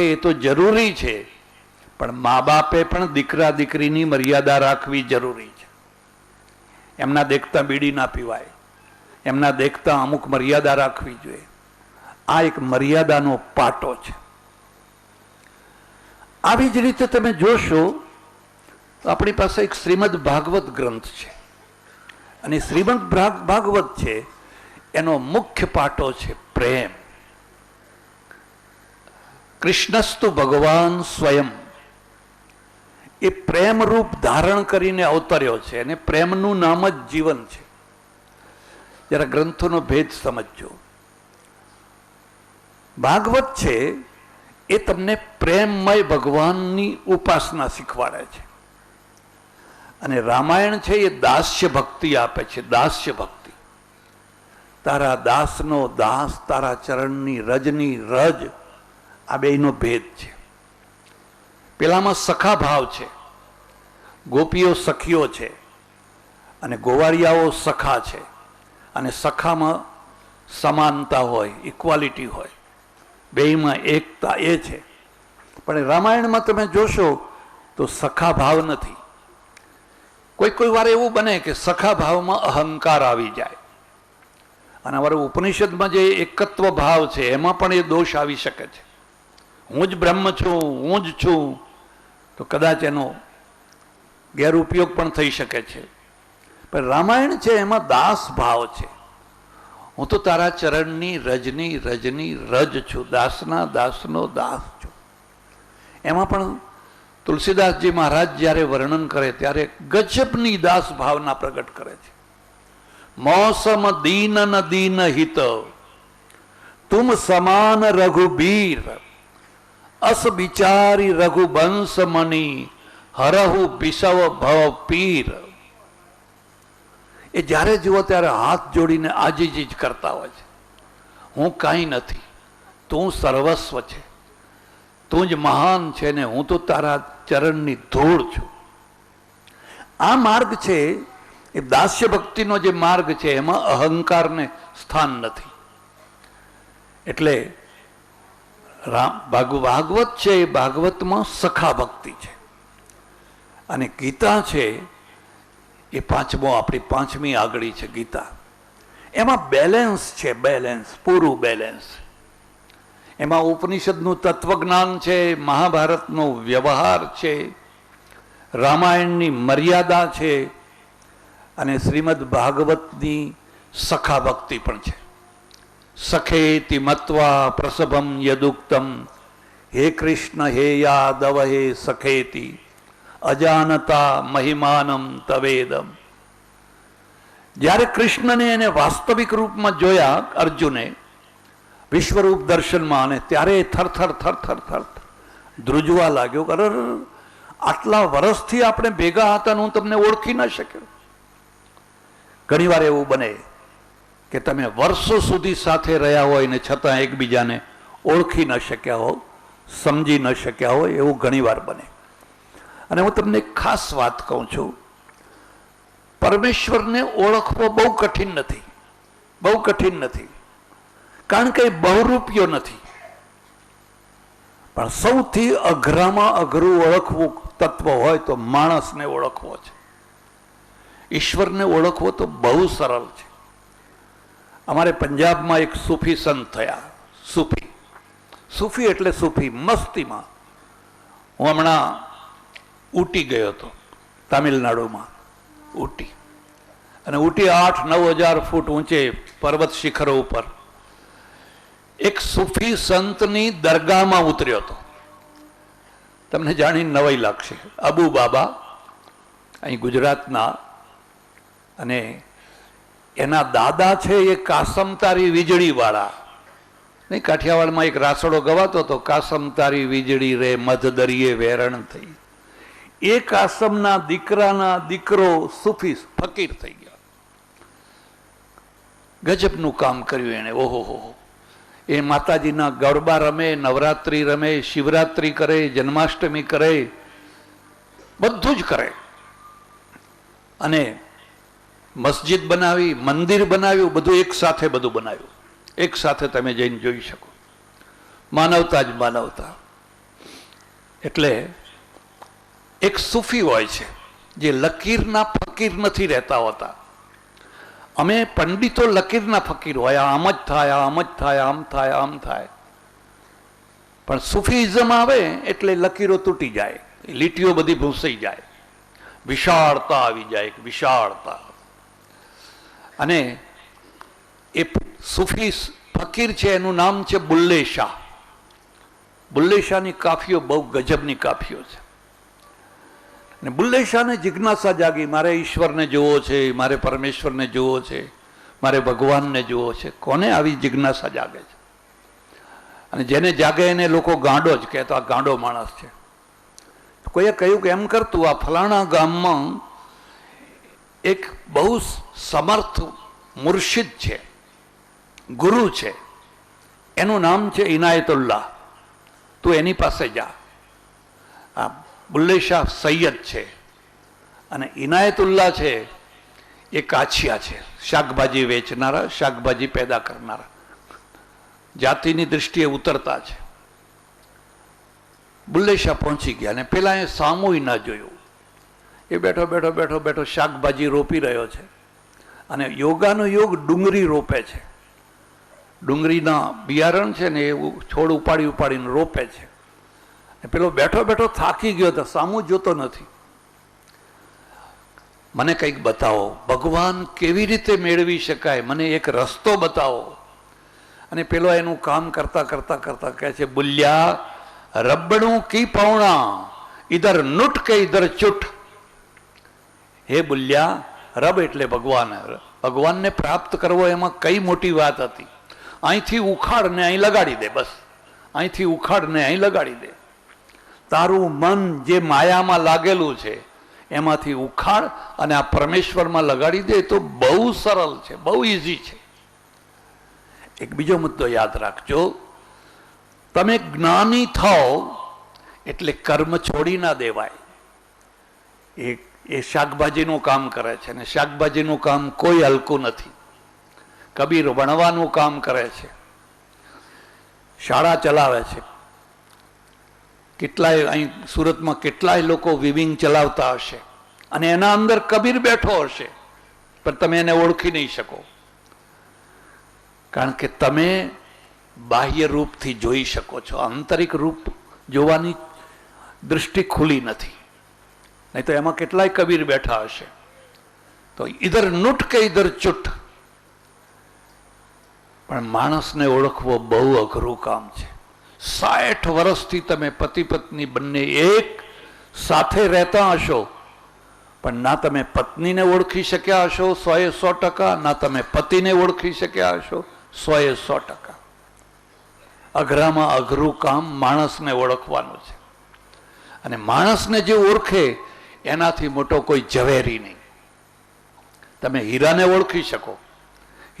એ તો જરૂરી છે. પણ મા બાપે પણ દીકરા દીકરીની મર્યાદા રાખવી જરૂરી છે. એમના દેખતા બીડી ના પીવાય. એમના દેખતા અમુક મર્યાદા રાખવી જોઈએ. આ એક મર્યાદાનો પાટો છે. આવી જ રીતે તમે જોશો તો આપણી પાસે એક શ્રીમદ ભાગવત ગ્રંથ છે. અને શ્રીમદ ભાગવત છે, એનો મુખ્ય પાટો છે પ્રેમ. કૃષ્ણસ્તુ ભગવાન સ્વયં. એ પ્રેમ રૂપ ધારણ કરીને અવતર્યો છે અને પ્રેમનું નામ જ જીવન છે. જરા ગ્રંથોનો ભેદ સમજજો. ભાગવત છે, એ તમને પ્રેમમય ભગવાનની ઉપાસના શીખવાડે છે. અને રામાયણ છે, એ દાસ્ય ભક્તિ આપે છે, દાસ્ય ભક્તિ. તારા દાસનો દાસ, તારા ચરણની રજની રજ આ બેનો ભેદ છે. પેલામાં સખા ભાવ છે. ગોપીઓ સખીઓ છે અને ગોવાળિયાઓ સખા છે અને સખામાં સમાનતા હોય ઇક્વાલિટી હોય. બેયમાં એકતા એ છે. પણ રામાયણમાં તમે જોશો તો સખા ભાવ નથી. કોઈ કોઈ વાર એવું બને કે સખા ભાવમાં અહંકાર આવી જાય. અને અમારે ઉપનિષદમાં જે એકત્વ ભાવ છે, એમાં પણ એ દોષ આવી શકે છે. હું જ બ્રહ્મ છું, હું જ છું, તો કદાચ એનો ગેરઉપયોગ પણ થઈ શકે છે. પણ રામાયણ છે, એમાં દાસ ભાવ છે. હું તો તારા ચરણની રજની રજની રજ છું, દાસના દાસનો દાસ છું. એમાં પણ તુલસીદાસજી મહારાજ જ્યારે વર્ણન કરે, ત્યારે ગજબની દાસ ભાવના પ્રગટ કરે છે. મોસમ દીન દીન હિત, તુમ સમાન રઘુબીર. અસ બિચારી રઘુબંશ મની, હરહુ બિસવ ભવ પીર. એ જ્યારે જુઓ ત્યારે હાથ જોડીને આજીજી જ કરતા હોય છે. હું કાંઈ નથી, તું સર્વસ્વ છે. તું જ મહાન છે ને હું તો તારા ચરણની ધૂળ છું. આ માર્ગ છે, એ દાસ્ય ભક્તિનો જે માર્ગ છે, એમાં અહંકારને સ્થાન નથી. એટલે રામ ભાગ- ભાગવત છે એ ભાગવતમાં સખા ભક્તિ છે. અને ગીતા છે એ પાંચમો, આપણી પાંચમી આગળી છે ગીતા. એમાં બેલેન્સ છે બેલેન્સ પૂરું બેલેન્સ એમાં ઉપનિષદનું તત્વજ્ઞાન છે, મહાભારતનો વ્યવહાર છે, રામાયણની મર્યાદા છે, અને શ્રીમદ ભાગવતની સખા ભક્તિ પણ છે. સખેતિ મત્વા પ્રસભમ યદુક્તમ હે કૃષ્ણ હે યાદવ હે સખેતિ અજાનતા મહિમાનમ તવેદમ જ્યારે કૃષ્ણને એને વાસ્તવિક રૂપમાં જોયા અર્જુને, વિશ્વરૂપ દર્શનમાં અને ત્યારે થરથર થર થર ધ્રુજવા લાગ્યો અરર આટલા વર્ષથી આપણે ભેગા હતા હું તમને ઓળખી ન શક્યો. ઘણીવાર એવું બને કે તમે વર્ષો સુધી સાથે રહ્યા હોય ને છતાં એકબીજાને ઓળખી ન શક્યા હો, સમજી ન શક્યા હોય એવું ઘણીવાર બને. અને હું તમને ખાસ વાત કહું છું. પરમેશ્વરને ઓળખવો બહુ કઠિન નથી. બહુ કઠિન નથી. કારણ કે બહુરૂપિયો નથી. પણ સૌથી અઘરામાં અઘરું ઓળખવું તત્વ હોય તો માણસને ઓળખવો છે. ઈશ્વરને ઓળખવો તો બહુ સરળ છે. અમારે પંજાબમાં એક સૂફી સંત થયા, સૂફી. સૂફી એટલે સૂફી, મસ્તીમાં. હું હમણાં ઉટી ગયો હતો, તામિલનાડુમાં ઉટી અને ઉટી આઠ નવ હજાર ફૂટ ઊંચે પર્વત શિખરો ઉપર એક સૂફી સંતની દરગાહમાં ઉતર્યો હતો. તમને જાણી નવાઈ લાગશે. અબુ બાબા, અહીં ગુજરાતના અને એના દાદા છે એ કાસમતારી વીજળીવાળા. નહીં, કાઠિયાવાડમાં એક રાસડો ગવાતો હતો કાસમતારી વીજળી રે મધ દરિયે વેરણ થઈ. એ કાસમના દીકરાના દીકરો સુફી ફકીર થઈ ગયા. ગજબનું કામ કર્યું એણે. ઓહો હો. એ માતાજીના ગરબા રમે, નવરાત્રિ રમે, શિવરાત્રિ કરે, જન્માષ્ટમી કરે, બધું જ કરે. અને મસ્જિદ બનાવી, મંદિર બનાવ્યું, બધું એક સાથે બધું બનાવ્યું. એક સાથે તમે જઈને જોઈ શકો. માનવતા જ માનવતા. એટલે એક સૂફી હોય છે, જે લકીરના ફકીર નથી રહેતા હોતા. અમે પંડિતો લકીરના ફકીર હોય, આમ જ થાય, આમ જ થાય, આમ થાય આમ થાય. પણ સુફીઝમ આવે એટલે લકીરો તૂટી જાય, લીટીઓ બધી ભૂંસાઈ જાય. વિશાળતા આવી જાય વિશાળતા. અને એ સુફી ફકીર છે, એનું નામ છે બુલ્લે શાહ બુલ્લે શાહની કાફીઓ બહુ ગજબની કાફીઓ છે. અને બુલ્લે શાહને જિજ્ઞાસા જાગી, મારે ઈશ્વરને જોવો છે, મારે પરમેશ્વરને જોવો છે, મારે ભગવાનને જોવો છે. કોને આવી જિજ્ઞાસા જાગે છે? અને જેને જાગે એને લોકો ગાંડો જ કહેતો, આ ગાંડો માણસ છે. કોઈએ કહ્યું કે, એમ કરતું આ ફલાણા ગામમાં એક બહુ સમર્થ મુર્શિદ છે, ગુરુ છે. એનું નામ છે ઇનાયતુલ્લાહ. તું એની પાસે જા. આ બુલ્લે શાહ સૈયદ છે. અને ઇનાયતુલ્લાહ છે એ કાછિયા છે. શાકભાજી વેચનારા, શાકભાજી પેદા કરનારા. જાતિની દૃષ્ટિએ ઉતરતા છે. બુલ્લે શાહ પહોંચી ગયા અને પેલા એ સામુય ના જોયું. એ બેઠો બેઠો બેઠો બેઠો શાકભાજી રોપી રહ્યો છે. અને યોગાનો યોગ ડુંગળી રોપે છે. ડુંગળીના બિયારણ છે ને એવું છોડ ઉપાડી ઉપાડીને રોપે છે. પેલો બેઠો બેઠો થાકી ગયો તો સામું જોતો નથી. મને કંઈક બતાવો, ભગવાન કેવી રીતે મેળવી શકાય? મને એક રસ્તો બતાવો. અને પેલો એનું કામ કરતા કરતા કરતા કહે છે, બુલ્યા, રબડું કી પૌણા? ઇધર નુટ કે ઇધર ચૂટ હે બુલ્યા, રબ એટલે ભગવાન. ભગવાનને પ્રાપ્ત કરવો એમાં કઈ મોટી વાત હતી? અહીંથી ઉખાડને અહીં લગાડી દે બસ. અહીંથી ઉખાડને અહીં લગાડી દે. તારું મન જે માયામાં લાગેલું છે, એમાંથી ઉખાડ અને આ પરમેશ્વરમાં લગાડી દે તો બહુ સરળ છે, બહુ ઇઝી છે. એક બીજો મુદ્દો યાદ રાખજો. તમે જ્ઞાની થાઓ એટલે કર્મ છોડી ના દેવાય. એ એ શાકભાજીનું કામ કરે છે અને શાકભાજીનું કામ કોઈ હલકું નથી. કબીર વણવાનું કામ કરે છે. શાળા ચલાવે છે. કેટલાય અહીં સુરતમાં કેટલાય લોકો વિવિંગ ચલાવતા હશે અને એના અંદર કબીર બેઠો હશે, પણ તમે એને ઓળખી નહીં શકો. કારણ કે તમે બાહ્ય રૂપથી જોઈ શકો છો. આંતરિક રૂપ જોવાની દૃષ્ટિ ખુલી નથી. નહીં તો એમાં કેટલાય કબીર બેઠા હશે. તો ઈધર નુટ કે ઈધર ચૂટ? પણ માણસને ઓળખવો બહુ અઘરું કામ છે. સાઠ વર્ષથી તમે પતિ પત્ની બંને એક સાથે રહેતા હશો. પણ ના તમે પત્નીને ઓળખી શક્યા હશો સોએ સો ટકા, ના તમે પતિને ઓળખી શક્યા હશો સોએ સો ટકા. અઘરામાં અઘરું કામ માણસને ઓળખવાનું છે. અને માણસને જે ઓળખે એનાથી મોટો કોઈ ઝવેરી નહીં. તમે હીરાને ઓળખી શકો,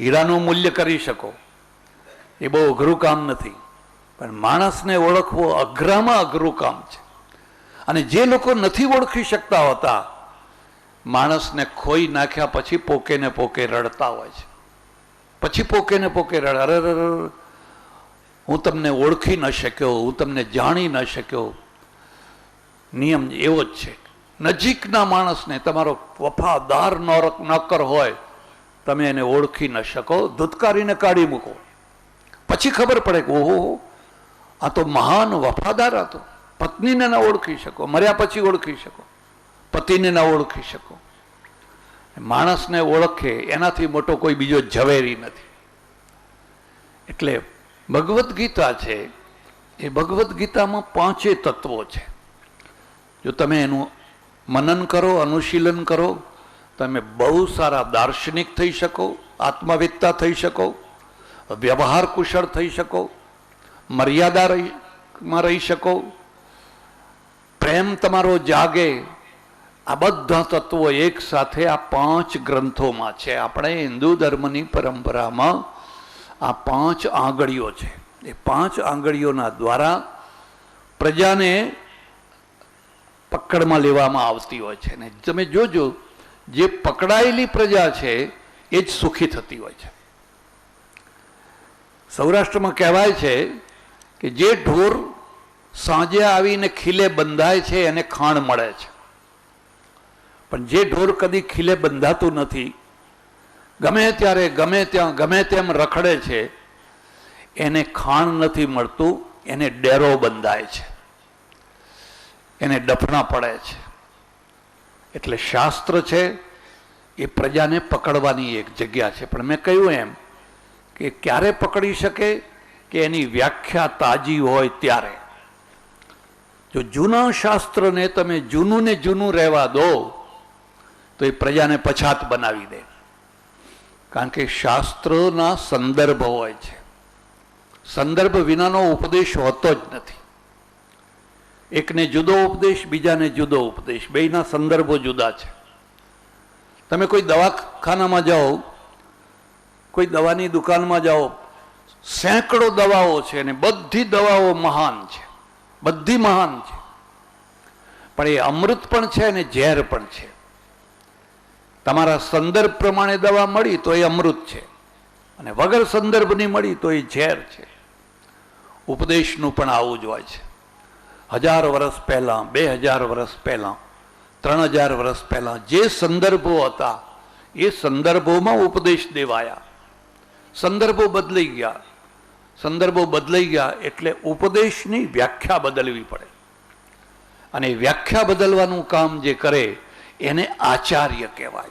હીરાનું મૂલ્ય કરી શકો, એ બહુ અઘરું કામ નથી. પણ માણસને ઓળખવો અઘરામાં અઘરું કામ છે. અને જે લોકો નથી ઓળખી શકતા હોતા, માણસને ખોઈ નાખ્યા પછી પોકે ને પોકે રડતા હોય છે. પછી પોકે ને પોકે રડ અરે. હું તમને ઓળખી ન શક્યો, હું તમને જાણી ન શક્યો. નિયમ એવો જ છે. નજીકના માણસને તમારો વફાદાર નરક નોકર હોય, તમે એને ઓળખી ન શકો, ધૂતકારીને કાઢી મૂકો. પછી ખબર પડે કે ઓહો, આ તો મહાન વફાદાર હતો પત્નીને ના ઓળખી શકો, મર્યા પછી ઓળખી શકો. પતિને ના ઓળખી શકો. માણસને ઓળખે એનાથી મોટો કોઈ બીજો ઝવેરી નથી. એટલે ભગવદ્ ગીતા છે, એ ભગવદ્ ગીતામાં પાંચે તત્વો છે. જો તમે એનું મનન કરો, અનુશીલન કરો, તમે બહુ સારા દાર્શનિક થઈ શકો, આત્મવિદતા થઈ શકો, વ્યવહાર કુશળ થઈ શકો, મર્યાદા માં રહી શકો, પ્રેમ તમારો જાગે, આ બધા તત્વો એક સાથે આ પાંચ ગ્રંથોમાં છે. આપણે હિન્દુ ધર્મની પરંપરામાં આ પાંચ આંગળીઓ છે. એ પાંચ આંગળીઓના દ્વારા પ્રજાને પકડમાં લેવામાં આવતી હોય છે ને તમે જોજો, જે પકડાયેલી પ્રજા છે, એ જ સુખી થતી હોય છે. સૌરાષ્ટ્રમાં કહેવાય છે કે જે ઢોર સાંજે આવીને ખીલે બંધાય છે, એને ખાણ મળે છે. પણ જે ઢોર કદી ખીલે બંધાતું નથી, ગમે ત્યારે, ગમે ત્યાં, ગમે તેમ રખડે છે, એને ખાણ નથી મળતું, એને ડેરો બંધાય છે. એને ડફણા પડે છે. એટલે શાસ્ત્ર છે, એ પ્રજાને પકડવાની એક જગ્યા છે. પણ મેં કહ્યું એમ કે ક્યારે પકડી શકે કે એની વ્યાખ્યા તાજી હોય ત્યારે? જો જૂના શાસ્ત્રને તમે જૂનું ને જૂનું રહેવા દો, તો એ પ્રજાને પછાત બનાવી દે. કારણ કે શાસ્ત્રના સંદર્ભ હોય છે. સંદર્ભ વિનાનો ઉપદેશ હોતો જ નથી. એકને જુદો ઉપદેશ, બીજાને જુદો ઉપદેશ. બેના સંદર્ભો જુદા છે. તમે કોઈ દવાખાનામાં જાઓ, કોઈ દવાની દુકાનમાં જાઓ, સેંકડો દવાઓ છે અને બધી દવાઓ મહાન છે. બધી મહાન છે. પણ એ અમૃત પણ છે અને ઝેર પણ છે. તમારા સંદર્ભ પ્રમાણે દવા મળી તો એ અમૃત છે. અને વગર સંદર્ભની મળી તો એ ઝેર છે. ઉપદેશનું પણ આવું જ હોય છે. હજાર વર્ષ પહેલાં, બે હજાર વર્ષ પહેલાં, ત્રણ હજાર વર્ષ પહેલાં જે સંદર્ભો હતા, એ સંદર્ભોમાં ઉપદેશ દેવાયા. સંદર્ભો બદલાઈ ગયા. સંદર્ભો બદલાઈ ગયા એટલે ઉપદેશની વ્યાખ્યા બદલવી પડે. અને વ્યાખ્યા બદલવાનું કામ જે કરે, એને આચાર્ય કહેવાય.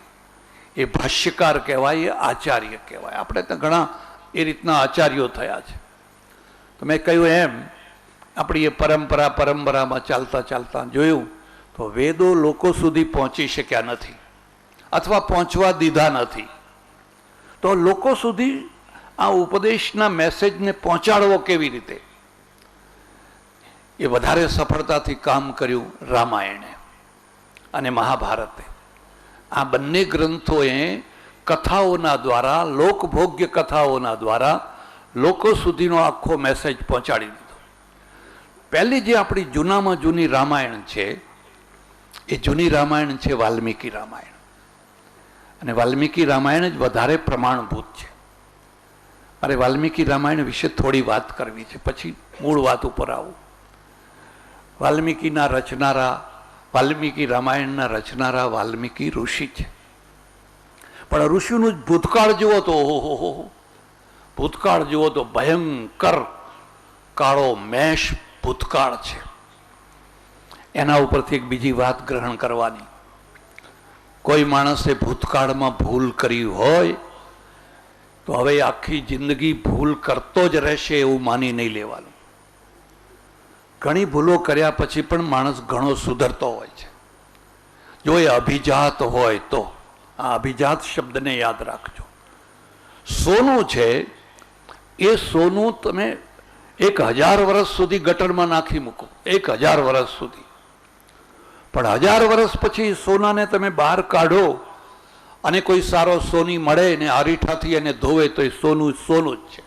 એ ભાષ્યકાર કહેવાય, એ આચાર્ય કહેવાય. આપણે તો ઘણા એ રીતના આચાર્યો થયા છે. તો મેં કહ્યું એમ આપણી એ પરંપરા પરંપરામાં ચાલતા ચાલતા જોયું, તો વેદો લોકો સુધી પહોંચી શક્યા નથી અથવા પહોંચવા દીધા નથી. તો લોકો સુધી આ ઉપદેશના મેસેજને પહોંચાડવો કેવી રીતે? એ વધારે સફળતાથી કામ કર્યું રામાયણે અને મહાભારતે. આ બંને ગ્રંથોએ કથાઓના દ્વારા, લોકભોગ્ય કથાઓના દ્વારા લોકો સુધીનો આખો મેસેજ પહોંચાડી દીધો. પહેલી જે આપણી જૂનામાં જૂની રામાયણ છે, એ જૂની રામાયણ છે વાલ્મીકી રામાયણ. અને વાલ્મીકી રામાયણ જ વધારે પ્રમાણભૂત છે. મારે વાલ્મીકી રામાયણ વિશે થોડી વાત કરવી છે. પછી મૂળ વાત ઉપર આવું. વાલ્મીકીના રચનારા, વાલ્મીકી રામાયણના રચનારા વાલ્મીકી ઋષિ છે. પણ ઋષિનું જ ભૂતકાળ જુઓ તો, ઓહો ભૂતકાળ જુઓ તો ભયંકર કાળો મેષ ભૂતકાળ છે. એના ઉપરથી એક બીજી વાત ગ્રહણ કરવાની. કોઈ માણસે ભૂતકાળમાં ભૂલ કરી હોય, તો હવે આખી જિંદગી ભૂલ કરતો જ રહેશે એવું માની નહીં લેવાનું. ઘણી ભૂલો કર્યા પછી પણ માણસ ઘણો સુધરતો હોય છે. જો એ અભિજાત હોય તો, આ અભિજાત શબ્દને યાદ રાખજો. સોનું છે, એ સોનું તમે એક હજાર વર્ષ સુધી ગટરમાં નાખી મૂકો. એક હજાર વર્ષ સુધી. પણ હજાર વર્ષ પછી સોનાને તમે બહાર કાઢો અને કોઈ સારો સોની મળે ને આરીઠાથી એને ધોવે તો એ સોનું સોનું જ છે.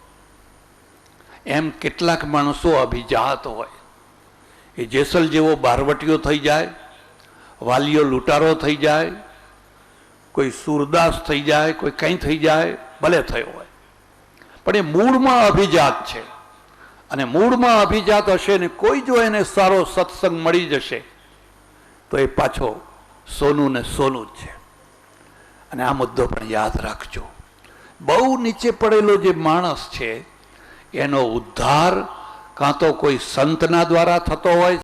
એમ કેટલાક માણસો અભિજાત હોય. એ જેસલ જેવો બારવટીયો થઈ જાય, વાલીઓ લૂંટારો થઈ જાય, કોઈ સુરદાસ થઈ જાય, કોઈ કંઈ થઈ જાય, ભલે થયો હોય. પણ એ મૂળમાં અભિજાત છે. અને મૂળમાં અભિજાત હશે ને કોઈ જો એને સારો સત્સંગ મળી જશે, તો એ પાછો સોનું ને સોનું જ છે. અને આ મુદ્દો પણ યાદ રાખજો. બહુ નીચે પડેલો જે માણસ છે, એનો ઉદ્ધાર કાં તો કોઈ સંતના દ્વારા થતો હોય